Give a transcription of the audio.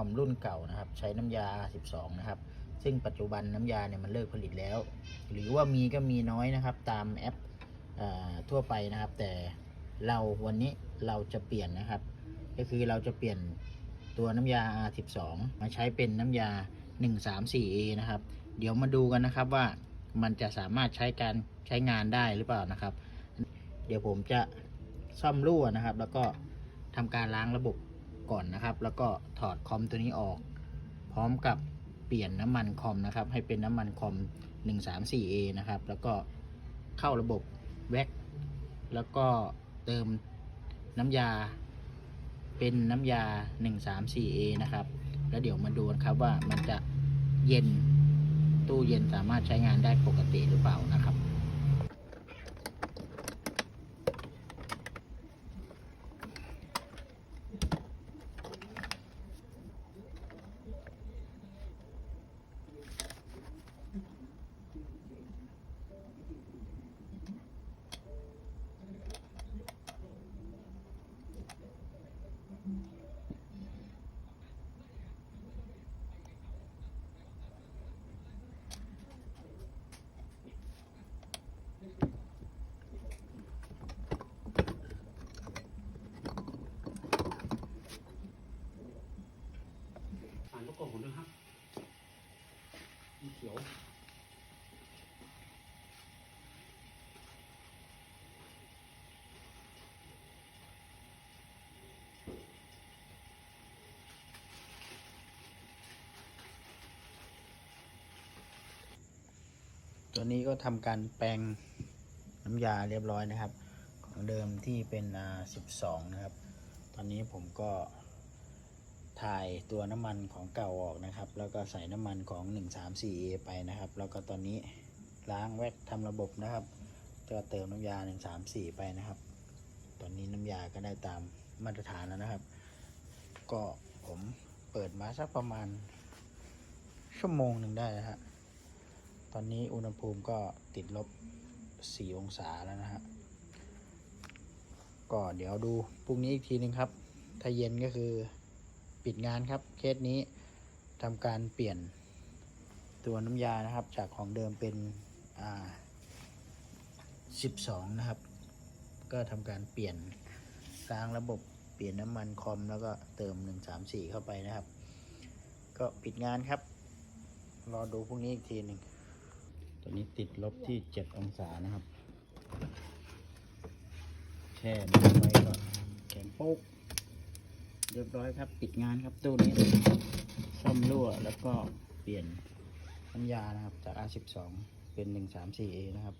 อมรุ่นเก่านะครับ ใช้น้ำยา 12 นะครับ ซึ่งปัจจุบันน้ำยาเนี่ยมันเลิกผลิตแล้ว หรือว่ามีก็มีน้อยนะครับ ตามแอปอทั่วไปนะครับ แต่เราวันนี้เราจะเปลี่ยนนะครับ ก็คือเราจะเปลี่ยนตัวน้ำยา R12 มาใช้เป็นน้ำยา 134A นะครับ เดี๋ยวมาดูกันนะครับว่ามันจะสามารถใช้การใช้งานได้หรือเปล่านะครับ เดี๋ยวผมจะซ่อมรั่วนะครับ แล้วก็ทำการล้างระบบ ก่อนนะครับ แล้วก็ถอดคอมตัวนี้ออก พร้อมกับเปลี่ยนน้ำมันคอมนะครับ ให้เป็นน้ำมันคอม 134A นะครับ แล้วก็เข้าระบบแว็กแล้วก็เติมน้ำยา เป็นน้ำยา 134A นะครับ แล้วเดี๋ยวมาดูกันครับว่ามันจะเย็นตู้เย็นสามารถใช้งานได้ปกติหรือเปล่านะครับ อ่านประกอบผมด้วยครับมีเขียว ตัวนี้ก็ทำการแปลงน้ำยาเรียบร้อยนะครับ ของเดิมที่เป็น 12 นะครับ ตอนนี้ผมก็ ถ่ายตัวน้ำมันของเก่าออกนะครับ แล้วก็ใส่น้ำมันของ 134A ไปนะครับ แล้วก็ตอนนี้ล้างแว็กทำระบบนะครับ ก็เติมน้ำยา 134 ไปนะครับ ตอนนี้น้ำยาก็ได้ตามมาตรฐานแล้วนะครับ ก็ผมเปิดมาสักประมาณ ชั่วโมงหนึ่งได้นะฮะตอนนี้อุณหภูมิก็ติดลบ 4 องศาแล้วนะฮะก็เดี๋ยวดูพรุ่งนี้อีกทีนึงครับ ถ้าเย็นก็คือ ปิดงานครับ เคสนี้ทำการเปลี่ยนตัวน้ำยานะครับ จากของเดิมเป็นอ่า12 นะครับ ก็ทำการเปลี่ยนล้างระบบเปลี่ยนน้ำมันคอมแล้วก็เติม 134 เข้าไปนะครับ ก็ปิดงานครับ รอดูพรุ่งนี้อีกทีหนึ่งตัวนี้ติดลบที่ 7 องศานะครับแช่ไว้ก่อนแข็งโป๊ก เรียบร้อยครับ ปิดงานครับตู้นี้ซ่อมรั่วแล้วก็เปลี่ยนน้ำยานะครับจาก R12 เป็น 134A นะครับ